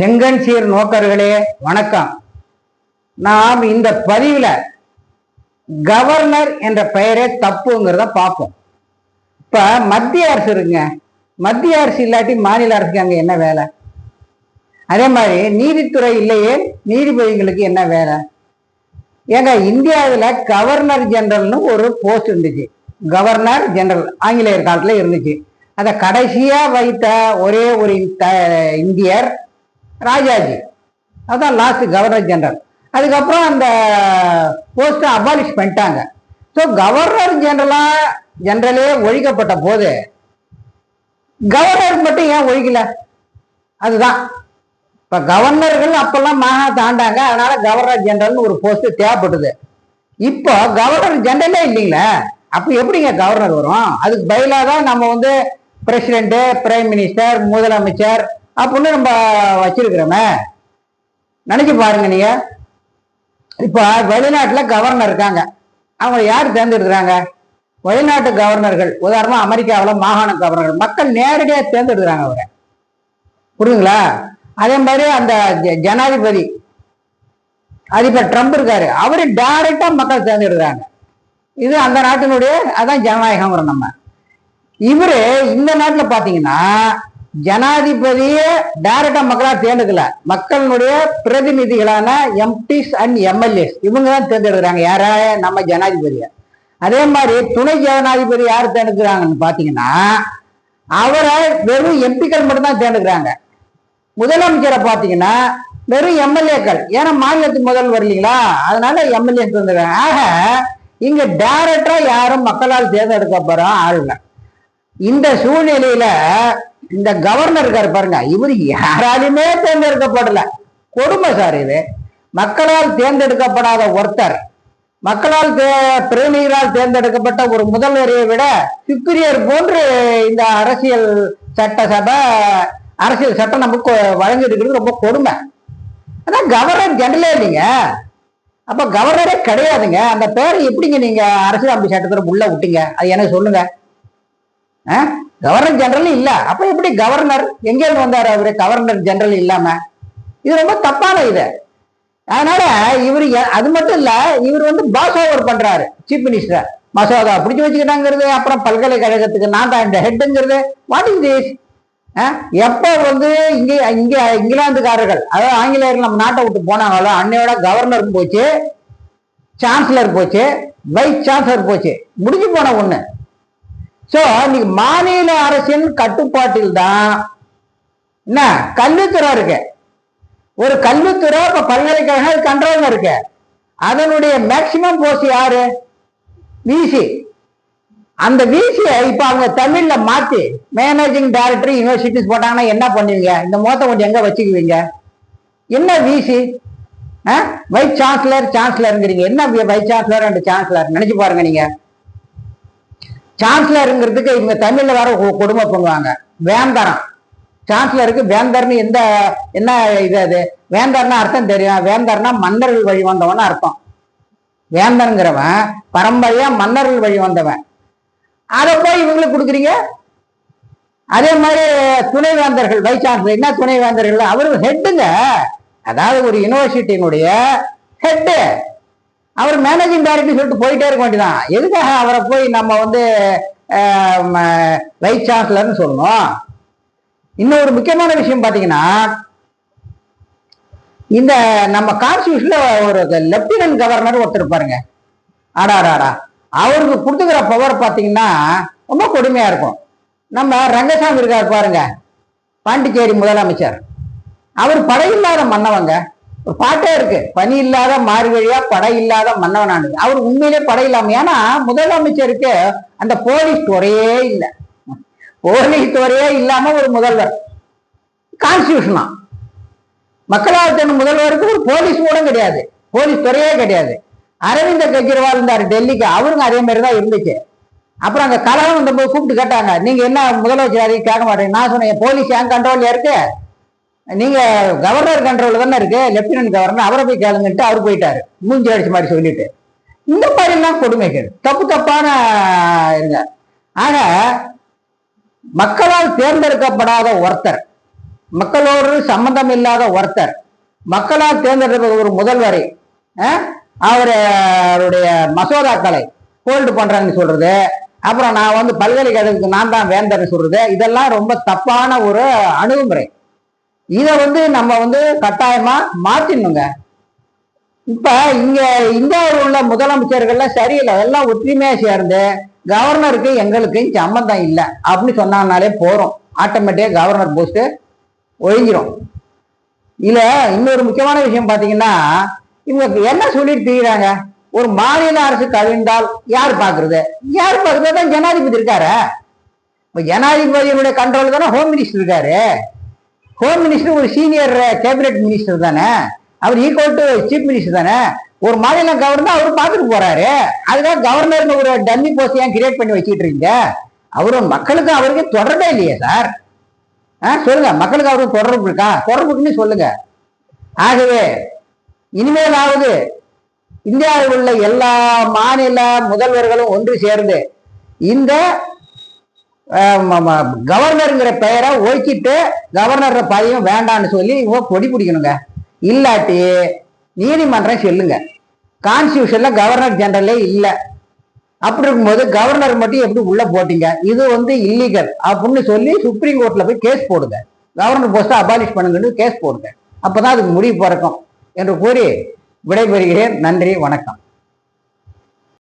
செங்கன் சீர் நோக்கர்களே வணக்கம். நாம் இந்த பதிவில் கவர்னர் என்ற பெயரே தப்புங்கிறத பார்ப்போம். இப்போ மத்திய அரசு இருக்குங்க மத்திய அரசு இல்லாட்டி மாநில அரசுக்கு அங்கே என்ன வேலை? அதே மாதிரி நீதித்துறை இல்லையே நீதிபதிகளுக்கு என்ன வேலை? ஏங்க இந்தியாவில் கவர்னர் ஜெனரல்னு ஒரு போஸ்ட் இருந்துச்சு. கவர்னர் ஜெனரல் ஆங்கிலேயர் காலத்தில் இருந்துச்சு. அதை கடைசியாக வைத்த ஒரே ஒரு த- இந்தியர் ராஜாஜி. அதுதான் லாஸ்ட் கவர்னர் ஜெனரல் அதுக்கப்புறம் அந்த போஸ்ட்டை அபாலிஷ் பண்ணிட்டாங்க. ஸோ கவர்னர் ஜெனரலாக ஜெனரலே ஒழிக்கப்பட்ட போது கவர்னர் மட்டும் ஏன் ஒழிக்கல? அதுதான். இப்போ கவர்னர்கள் அப்பெல்லாம் மாகாணத்தை ஆண்டாங்க அதனால கவர்னர் ஜெனரல்னு ஒரு போஸ்ட் தேவைப்படுது இப்போ கவர்னர் ஜெனரலே இல்லைங்களே? அப்போ எப்படிங்க கவர்னர் வரும்? அதுக்கு பதிலாக தான் நம்ம வந்து பிரசிடென்ட்டு பிரைம் மினிஸ்டர் முதலமைச்சர் அப்படின்னு நம்ம வச்சிருக்கிறோமே. நினைச்சு பாருங்க நீங்க. இப்போ வெளிநாட்டில் கவர்னர் இருக்காங்க. அவங்க யார் தேர்ந்தெடுக்கிறாங்க? வெளிநாட்டு கவர்னர்கள் உதாரணமாக அமெரிக்காவில் மாகாண கவர்னர்கள் மக்கள் நேரடியாக தேர்ந்தெடுக்கிறாங்க அவரை. புரியுதுங்களா? அதே மாதிரி அந்த ஜனாதிபதி அதிபர் ட்ரம்ப் இருக்காரு. அவரு டைரக்டா மக்கள் தேர்ந்தெடுக்கிறாங்க. இது அந்த நாட்டினுடைய அதான் ஜனநாயகங்கிறோம் நம்ம. இவரு இந்த நாட்டில் பார்த்தீங்கன்னா ஜனாதிபதியே டைரக்டா மக்களா தேர்ந்தெடுக்கல. மக்களுடைய பிரதிநிதிகளான எம்பிஸ் அண்ட் எம்எல்ஏஸ் இவங்க தான் தேர்ந்தெடுக்கிறாங்க. யார? நம்ம ஜனாதிபதிய. அதே மாதிரி துணை ஜனாதிபதி யார் தேர்ந்தெடுக்கிறாங்கன்னு பாத்தீங்கன்னா அவரை வெறும் எம்பிக்கள் மட்டும்தான் தேர்ந்தெடுக்கிறாங்க. முதலமைச்சரை பாத்தீங்கன்னா வெறும் எம்எல்ஏக்கள் ஏன்னா மாநிலத்துக்கு முதல் வரலீங்களா அதனால எம்எல்ஏ தேர்ந்தெடுக்கிறாங்க. ஆக இங்க டைரக்டா யாரும் மக்களால் தேர்ந்தெடுக்கப்படுற ஆளுங்க இந்த சூழ்நிலையில இந்த கவர்னர் இருக்காரு பாருங்க. இவர் யாராலுமே தேர்ந்தெடுக்கப்படல. கொடுமை சார் இது. மக்களால் தேர்ந்தெடுக்கப்படாத ஒருத்தர் மக்களால் பிரதிநிதிகளால் தேர்ந்தெடுக்கப்பட்ட ஒரு முதல்வரை விட சுக்கிரியர் போன்று இந்த அரசியல் சட்டசபை அரசியல் சட்டம் நமக்கு வழங்கிட்டு ரொம்ப கொடுமை. ஆனால் கவர்னர் ஜெனரலே இல்லைங்க. அப்ப கவர்னரே கிடையாதுங்க. அந்த பேரை எப்படிங்க நீங்க அரசியலமைப்பு சட்டத்தில் உள்ள விட்டீங்க? அது எனக்கு சொல்லுங்க. கவர்னர் ஜெனரல் இல்ல. அப்ப எப்படி கவர்னர் எங்க இருந்து வந்தாரு அவரு? கவர்னர் ஜெனரல் இல்லாம. இது ரொம்ப தப்பான இது. அதனால இவர் அது மட்டும் இல்ல இவர் வந்து பாஸ் ஓவர் பண்றாரு. சீஃப் மினிஸ்டர் மசோதா பிடிச்சி வச்சுக்கிட்டாங்கிறது அப்புறம் பல்கலைக்கழகத்துக்கு நான் தான் இந்த ஹெட்டுங்கிறது வாட் இஸ் திஸ் எப்போ வந்து இங்கே இங்கே இங்கிலாந்துக்காரர்கள் அதாவது ஆங்கிலேயர்கள் நம்ம நாட்டை விட்டு போனாங்களோ அன்னையோட கவர்னர் போச்சு சான்சலர் போச்சு வைஸ் சான்சலர் போச்சு. முடிஞ்சு போன ஒன்று சோ இன்னைக்கு மாநில அரசின் கட்டுப்பாட்டில் தான் என்ன? கல்வித்துறை இருக்கு. ஒரு கல்வித்துறை இப்ப பல்கலைக்கழகம் கண்ட்ரோல்ல இருக்கு. அதனுடைய மேக்சிமம் போஸ்ட் யாரு? விசி அந்த விசியை இப்ப அவங்க தமிழ்ல மாத்தி மேனேஜிங் டைரக்டர் யூனிவர்சிட்டிஸ் போட்டாங்கன்னா என்ன பண்ணுவீங்க? இந்த மோத்த கொஞ்சம் எங்க வச்சுக்குவீங்க? என்ன விசி வைஸ் சான்சலர் சான்சலருங்கிறீங்க என்ன வைஸ் சான்சலர் அண்ட் சான்சலர் நினைச்சு பாருங்க நீங்க. சான்சலருங்கிறதுக்கு இவங்க தமிழ்ல வர கொடுமை பண்ணுவாங்க. வேந்தரம். சான்சலருக்கு வேந்தர்னு எந்த என்ன இது அது? வேந்தர்னா அர்த்தம் தெரியும்? வேந்தர்னா மன்னர்கள் வழி வந்தவன் அர்த்தம். வேந்தருங்கிறவன் பரம்பரையா மன்னர்கள் வழி வந்தவன். அதை போய் இவங்களுக்கு கொடுக்குறீங்க? அதே மாதிரி துணைவேந்தர்கள் வைஸ் சான்சலர் என்ன துணைவேந்தர்கள்? அவர் ஹெட்டுங்க அதாவது ஒரு யூனிவர்சிட்டியினுடைய ஹெட்டு அவர் மேனேஜிங் டைரக்டர் சொல்லிட்டு போயிட்டே இருக்க வேண்டியதான் எதுக்காக அவரை போய் நம்ம வந்து வைஸ் சான்சலர்னு சொல்லணும்? இன்னொரு முக்கியமான விஷயம் பார்த்தீங்கன்னா இந்த நம்ம கான்ஸ்டியூஷன்ல ஒரு லெப்டினன்ட் கவர்னர் ஒருத்தர் பாருங்க ஆடாடாடா அவருக்கு கொடுத்துக்கிற பவர் பார்த்தீங்கன்னா ரொம்ப கொடுமையா இருக்கும். நம்ம ரங்கசாமி இருக்கார் பாருங்க. பாண்டிச்சேரி முதலமைச்சர். அவர் படையில்லாத மன்னவங்க. ஒரு பாட்டே இருக்கு. பனி இல்லாத மார்கழியா படை இல்லாத மன்னவனானது. அவர் உண்மையிலே படை இல்லாம ஏன்னா முதலமைச்சருக்கு அந்த போலீஸ் துறையே இல்லை. போலீஸ் துறையே இல்லாம ஒரு முதல்வர். கான்ஸ்டியூஷனா மக்களால் தன் முதல்வருக்கு ஒரு போலீஸ் கூட கிடையாது. போலீஸ் துறையே கிடையாது. அரவிந்த் கெஜ்ரிவால் இருந்தார் டெல்லிக்கு. அவருங்க அதே மாதிரி தான் இருந்துச்சு. அப்புறம் அங்க கலகம் வந்தபோது கூப்பிட்டு கேட்டாங்க நீங்க என்ன முதலமைச்சர் அதிகம் கேட்க மாட்டேங்க? நான் சொன்னேன் போலீஸ் என் கண்ட்ரோல்ல இருக்கு. நீங்க கவர்னர் கண்ட்ரோல் தானே இருக்கு? லெப்டினன்ட் கவர்னர் அவரை போய் கேளுங்கன்ட்டு அவர் போயிட்டாரு. மூஞ்சி அடிச்ச மாதிரி சொல்லிட்டு. இந்த மாதிரி எல்லாம் கொடுமைகள் தப்பு தப்பான இருங்க. ஆக மக்களால் தேர்ந்தெடுக்கப்படாத ஒருத்தர் மக்களோடு சம்பந்தம் இல்லாத ஒருத்தர் மக்களால் தேர்ந்தெடுக்க ஒரு முதல்வரை அவருடைய மசோதாக்களை ஹோல்டு பண்றாங்கன்னு சொல்றது. அப்புறம் நான் வந்து பல்கலைக்கழகத்துக்கு நான் தான் வேந்தர்னு சொல்றது. இதெல்லாம் ரொம்ப தப்பான ஒரு அணுகுமுறை. இதை வந்து நம்ம வந்து கட்டாயமா மாத்திடணுங்க. இப்ப இங்க இந்தியாவில் உள்ள முதலமைச்சர்கள்லாம் சரியில்லை. எல்லாம் ஒற்றுமையா சேர்ந்து கவர்னருக்கு எங்களுக்கு சம்மந்தம் இல்லை. அப்படின்னு சொன்னாங்கனாலே போறோம். ஆட்டோமேட்டிக்கா கவர்னர் போஸ்ட் ஒழிஞ்சிரும். இதுல இன்னொரு முக்கியமான விஷயம் பாத்தீங்கன்னா இவங்க என்ன சொல்லிட்டு தெரியுறாங்க? ஒரு மாநில அரசு கவிழ்ந்தால் யார் பாக்குறது யார் பாக்குறது தான் ஜனாதிபதி இருக்காரு. இப்போ ஜனாதிபதியினுடைய கண்ட்ரோல் தானே ஹோம் மினிஸ்டர் இருக்காரு. ஹோம் மினிஸ்டர் ஒரு சீனியர் கேபினெட் மினிஸ்டர் தானே? அவர் ஈக்குவல் டு சீஃப் மினிஸ்டர் தானே? ஒரு மாநிலம் கவர்னர் அவர் பார்த்துட்டு போறாரு. அதுதான் கவர்னர்னு ஒரு டம்மி போஸ்ட் ஏன் கிரியேட் பண்ணி வச்சுட்டு இருக்கீங்க? அவரும் மக்களுக்கு அவருக்கு தொடர்பே இல்லையே சார் ஆ சொல்லுங்க மக்களுக்கு அவருக்கு தொடர்பு இருக்கா? தொடர்புக்குன்னு சொல்லுங்க. ஆகவே இனிமேலாவது இந்தியாவில் உள்ள எல்லா மாநில முதல்வர்களும் ஒன்று சேர்ந்து இந்த கவர்னருங்கிற பெயரை ஒழிச்சிட்டு கவர்னர் பதவியும் வேண்டான்னு சொல்லி இவங்க கொடி பிடிக்கணுங்க. இல்லாட்டி நீதிமன்றம் செல்லுங்க. கான்ஸ்டியூஷன்ல கவர்னர் ஜெனரலே இல்லை. அப்படி இருக்கும்போது கவர்னர் மட்டும் எப்படி உள்ள போட்டீங்க? இது வந்து இல்லீகல் அப்படின்னு சொல்லி சுப்ரீம் கோர்ட்ல போய் கேஸ் போடுங்க. கவர்னர் போஸ்ட்டை அபாலிஷ் பண்ணுங்கன்னு கேஸ் போடுங்க. அப்பதான் அதுக்கு முடிவு பிறக்கும். என்று கூறி விடைபெறுகிறேன். நன்றி வணக்கம்.